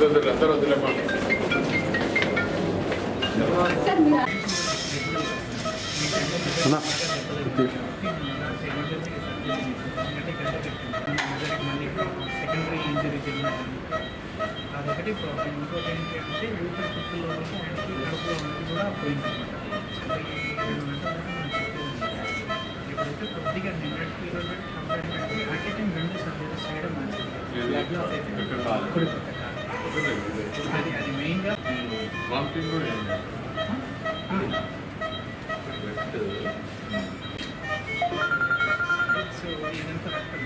వద్దు, అందరూ వదిలేమ్మా అన్నా సెకండరీ ఇంజరీ జరిగినది అదొకటి ప్రాబ్లం ఇంకోటి ఏంటి అంటే ఊపిరి తిత్తుల్లో వరకు ఆయనకి కడుపులో ఉన్నది కూడా పోయింది ఇప్పుడైతే కొద్దిగా నిన్నటికి ఈరోజు కంపేర్ అట్ టైం రెండు సర్జరీస్ చేయడం మంచిది వామిటింగ్ కూడా ఏం లేదు. సో ఇదంతా రక్తం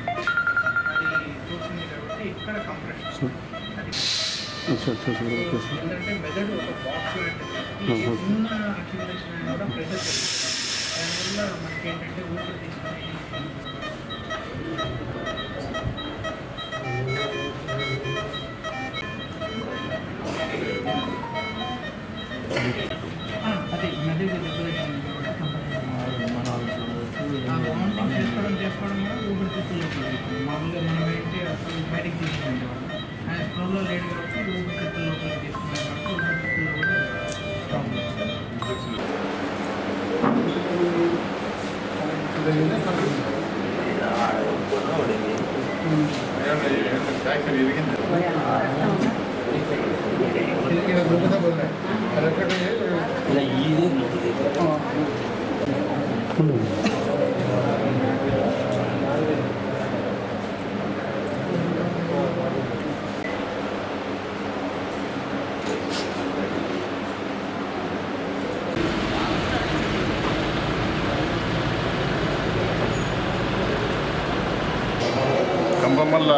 ఆయన స్లోలో లేట్ కాబట్టి ఊపిరితిత్తుల్లోకి తీసుకున్నాం కాబట్టి ఊపిరితిత్తుల్లో కూడా ప్రాబ్లం ఏమన్నా ఏంటంటే కంబమల్ల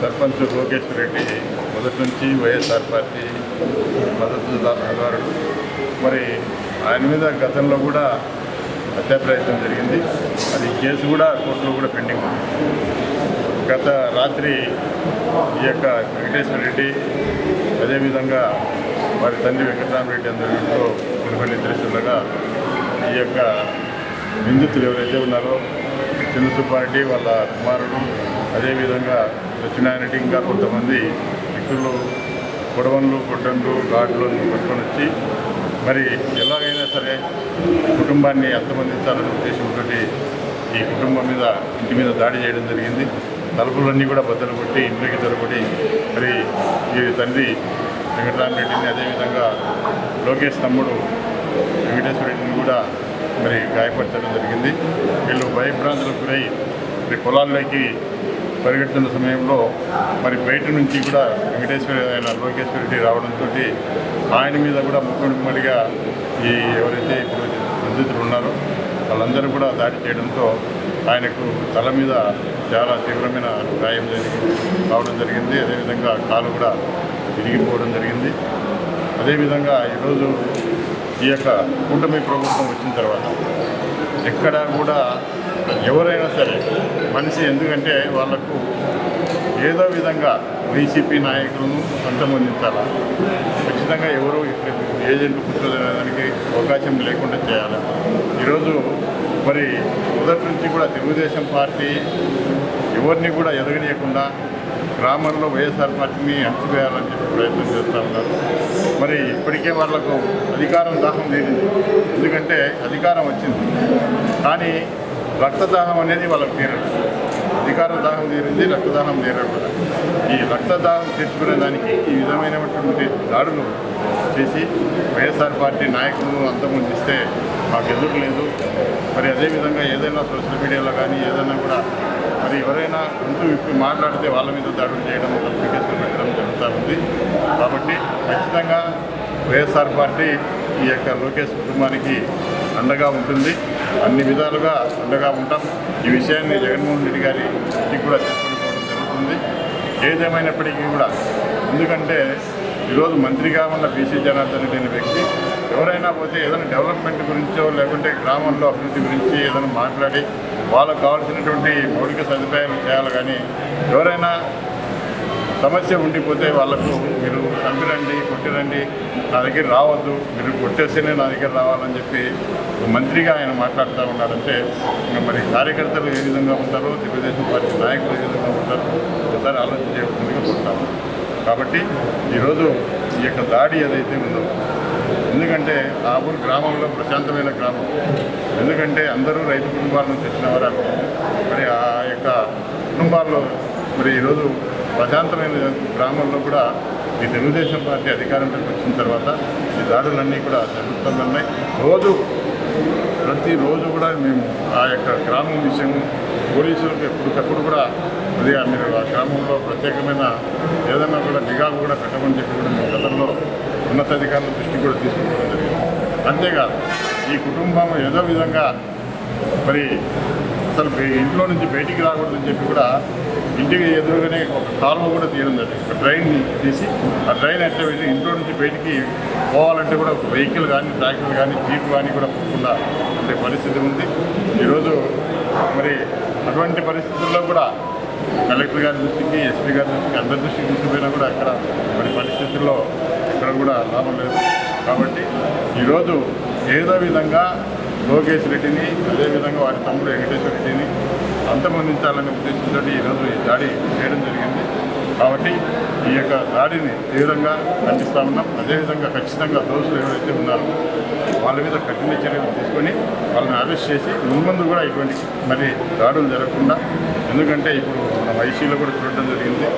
సర్పంచ్ లోకేష్ రెడ్డి మొదటి నుంచి వైఎస్ఆర్ పార్టీ మద్దతుదారుడు మరి ఆయన మీద గతంలో కూడా హత్యా ప్రయత్నం జరిగింది. అది కేసు కూడా కోర్టులో కూడా పెండింగ్ ఉంది. గత రాత్రి ఈ యొక్క వెంకటేశ్వర రెడ్డి అదేవిధంగా వారి తండ్రి వెంకటరామరెడ్డి అందరిలో కొన్ని నిద్రిస్తుండగా ఈ యొక్క నిందితులు ఎవరైతే ఉన్నారో చిన్న సుబ్బారెడ్డి వాళ్ళ కుమారుడు అదేవిధంగా సత్యనారాయణ ఇంకా కొంతమంది వ్యక్తులు గొడవలు కొట్టంలు ఘాట్లు పట్టుకొని వచ్చి మరి ఎలాగైనా సరే కుటుంబాన్ని అంతమందించాలనే ఉద్దేశంతో ఈ కుటుంబం మీద ఇంటి మీద దాడి చేయడం జరిగింది. తలుపులన్నీ కూడా బద్దలు కొట్టి ఇంట్లోకి తొలగొట్టి మరి ఈ తండ్రి వెంకటరామరెడ్డిని అదేవిధంగా లోకేష్ తమ్ముడు వెంకటేశ్వర రెడ్డిని కూడా మరి గాయపరచడం జరిగింది. వీళ్ళు భయభ్రాంతులకు గురై మరి పొలాల్లోకి పరిగెడుతున్న సమయంలో మరి బయట నుంచి కూడా వెంకటేశ్వర ఆయన లోకేశ్వర రెడ్డి రావడంతో ఆయన మీద కూడా ముక్కుమడిగా ఈ ఎవరైతే ఇప్పుడు నిందితులు ఉన్నారో వాళ్ళందరూ కూడా దాడి చేయడంతో ఆయనకు తల మీద చాలా తీవ్రమైన గాయం జరిగి కావడం జరిగింది. అదేవిధంగా కాలు కూడా విరిగిపోవడం జరిగింది. అదేవిధంగా ఈరోజు ఈ యొక్క కూటమి ప్రభుత్వం వచ్చిన తర్వాత ఎక్కడ కూడా ఎవరైనా సరే మనిషి ఎందుకంటే వాళ్ళకు ఏదో విధంగా వైసీపీ నాయకులను అంతమొందించాలా? ఖచ్చితంగా ఎవరు ఏజెంట్ కూర్చోలేదానికి అవకాశం లేకుండా చేయాలి? ఈరోజు మరి మొదటి నుంచి కూడా తెలుగుదేశం పార్టీ ఎవరిని కూడా ఎదగనీయకుండా గ్రామంలో వైఎస్ఆర్ పార్టీని అణచివేయాలని చెప్పి ప్రయత్నం చేస్తూ ఉన్నారు. మరి ఇప్పటికే వాళ్ళకు అధికారం దాహం తీరింది. ఎందుకంటే అధికారం వచ్చింది. కానీ రక్తదాహం అనేది వాళ్ళకి తీరదు అధికార దాహం తీరింది రక్తదాహం తీరకూడదు ఈ రక్తదాహం తీర్చుకునే దానికి ఈ విధమైనటువంటి దాడులు చేసి వైఎస్ఆర్ పార్టీ నాయకులను అంతమొందిస్తే మాకు ఎదురు లేదు. మరి అదేవిధంగా ఏదైనా సోషల్ మీడియాలో కానీ ఏదైనా కూడా మరి ఎవరైనా ముందు విప్పి మాట్లాడితే వాళ్ళ మీద దాడులు చేయడం నోటిఫికేషన్ పెట్టడం జరుగుతూ ఉంది. కాబట్టి ఖచ్చితంగా వైఎస్ఆర్ పార్టీ ఈ యొక్క లోకేష్ కుటుంబానికి అండగా ఉంటుంది. అన్ని విధాలుగా అండగా ఉంటాం. ఈ విషయాన్ని జగన్మోహన్ రెడ్డి గారికి కూడా చెప్పుకోవడం జరుగుతుంది. ఏదేమైనప్పటికీ కూడా ఎందుకంటే ఈరోజు మంత్రిగా ఉన్న బీసీ జనార్దన్ రెడ్డి అనే వ్యక్తి ఎవరైనా పోతే ఏదైనా డెవలప్మెంట్ గురించో లేకుంటే గ్రామంలో అభివృద్ధి గురించి ఏదైనా మాట్లాడి వాళ్ళకు కావాల్సినటువంటి మౌలిక సదుపాయాలు చేయాలి కానీ ఎవరైనా సమస్య ఉండిపోతే వాళ్ళకు మీరు చంపిరండి కొట్టిరండి నా దగ్గర రావద్దు మీరు కొట్టేస్తేనే నా దగ్గర రావాలని చెప్పి మంత్రిగా ఆయన మాట్లాడుతూ ఉన్నారంటే మరి కార్యకర్తలు ఏ విధంగా ఉంటారో తెలుగుదేశం పార్టీ నాయకులు ఏ విధంగా ఉంటారో ఒకసారి ఆలోచన చేయకుండా కొట్టాము కాబట్టి ఈరోజు ఈ యొక్క దాడి ఏదైతే ఉందో ఎందుకంటే ఆ ఊరు గ్రామంలో ప్రశాంతమైన గ్రామం. ఎందుకంటే అందరూ రైతు కుటుంబాల నుంచి వచ్చిన వారు మరి ఆ యొక్క కుటుంబాల్లో మరి ఈరోజు ప్రశాంతమైన గ్రామంలో కూడా ఈ తెలుగుదేశం పార్టీ అధికారంలోకి వచ్చిన తర్వాత ఈ దాడులన్నీ కూడా జరుగుతున్నాయి రోజు ప్రతిరోజు కూడా మేము ఆ యొక్క గ్రామం విషయం పోలీసులకు ఎప్పటికప్పుడు కూడా కొద్దిగా మీరు ఆ గ్రామంలో ప్రత్యేకమైన ఏదైనా కూడా నిఘా కూడా పెట్టమని చెప్పి కూడా మేము గతంలో ఉన్నతాధికారుల దృష్టి కూడా తీసుకోవడం జరిగింది. అంతేకాదు ఈ కుటుంబం ఏదో విధంగా మరి అసలు ఇంట్లో నుంచి బయటికి రాకూడదని చెప్పి కూడా ఇంటికి ఎదురుగానే ఒక కాలువ కూడా తీయడం ఒక ట్రైన్ తీసి ఆ ట్రైన్ ఎట్లా వెళ్ళి ఇంట్లో నుంచి బయటికి పోవాలంటే కూడా ఒక వెహికల్ కానీ ట్రాక్టర్ కానీ జీప్ కానీ కూడా పోకుండా ఉండే పరిస్థితి ఉంది. ఈరోజు మరి అటువంటి పరిస్థితుల్లో కూడా కలెక్టర్ గారి దృష్టికి ఎస్పీ గారి దృష్టికి అందరి దృష్టికి తీసుకుపోయినా కూడా అక్కడ మరి పరిస్థితుల్లో ఇక్కడ కూడా లాభం లేదు. కాబట్టి ఈరోజు ఏదో విధంగా లోకేష్ రెడ్డిని అదేవిధంగా వారి తమ్ముడు వెంకటేశ్వర రెడ్డిని అంతమందించాలనే ఉద్దేశంతో ఈరోజు ఈ దాడి చేయడం జరిగింది. కాబట్టి ఈ యొక్క దాడిని తీవ్రంగా ఖండిస్తా ఉన్నాం. అదేవిధంగా ఖచ్చితంగా దోషులు ఎవరైతే ఉన్నారో వాళ్ళ మీద కఠిన చర్యలు తీసుకొని వాళ్ళని అరెస్ట్ చేసి ముందు కూడా ఇటువంటి మరి దాడులు జరగకుండా ఎందుకంటే ఇప్పుడు మన ఐసీలో కూడా చూడడం జరిగింది.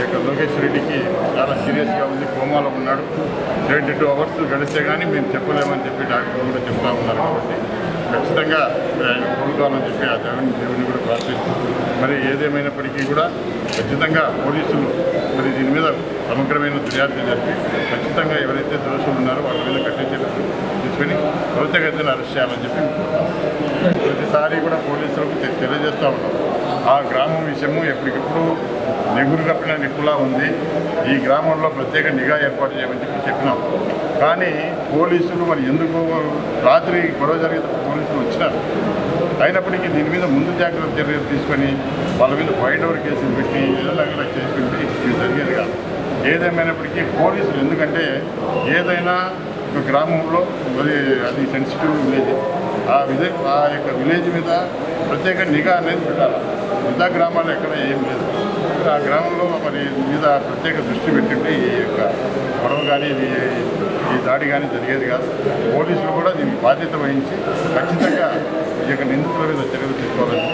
యొక్క లోకేష్ రెడ్డికి చాలా సీరియస్గా ఉంది కోమాలో ఉన్నాడు. ట్వంటీ టూ అవర్స్ గడిస్తే కానీ మేము చెప్పలేమని చెప్పి డాక్టర్ కూడా చెప్తా ఉన్నారు కాబట్టి ఖచ్చితంగా ఆయన కోలుకోవాలని చెప్పి ఆ దేవుని దేవుని కూడా ప్రార్థిస్తూ మరి ఏదేమైనప్పటికీ కూడా ఖచ్చితంగా పోలీసులు మరి దీని మీద సమగ్రమైన దర్యాప్తు జరిపి ఖచ్చితంగా ఎవరైతే దోషులు ఉన్నారో వాళ్ళ మీద కట్టించేటప్పుడు తీసుకొని త్వరితగతిన అరెస్ట్ చేయాలని చెప్పి ప్రతిసారి కూడా పోలీసులకు తెలియజేస్తూ ఉన్నాం. ఆ గ్రామం విషయము ఎప్పటికప్పుడు నెగురు ఉంది. ఈ గ్రామంలో ప్రత్యేక నిఘా ఏర్పాటు చేయమని చెప్పి చెప్పినాం. కానీ పోలీసులు మరి ఎందుకు రాత్రి గొడవ జరిగితే పోలీసులు వచ్చినారు? అయినప్పటికీ దీని మీద ముందు జాగ్రత్త చర్యలు తీసుకొని వాళ్ళ మీద వైడ్ ఓవర్ కేసులు పెట్టి ఏదైనా చేసుకుంటే పెట్టి ఇది జరిగేది కాదు. ఏదేమైనప్పటికీ పోలీసులు ఎందుకంటే ఏదైనా ఒక గ్రామంలో అది అది సెన్సిటివ్ విలేజ్ ఆ విలేజ్ ఆ యొక్క విలేజ్ మీద ప్రత్యేక నిఘా అనేది పెట్టాలి? మిగతా గ్రామాలు ఎక్కడ ఏం లేదు. ఆ గ్రామంలో మరి మీద ప్రత్యేక దృష్టి పెట్టింటే ఈ యొక్క గొడవ కానీ ఇది ఈ దాడి కానీ జరిగేది కాదు. పోలీసులు కూడా దీనికి బాధ్యత వహించి ఖచ్చితంగా ఈ యొక్క నిందితుల మీద చర్యలు తీసుకోవాలని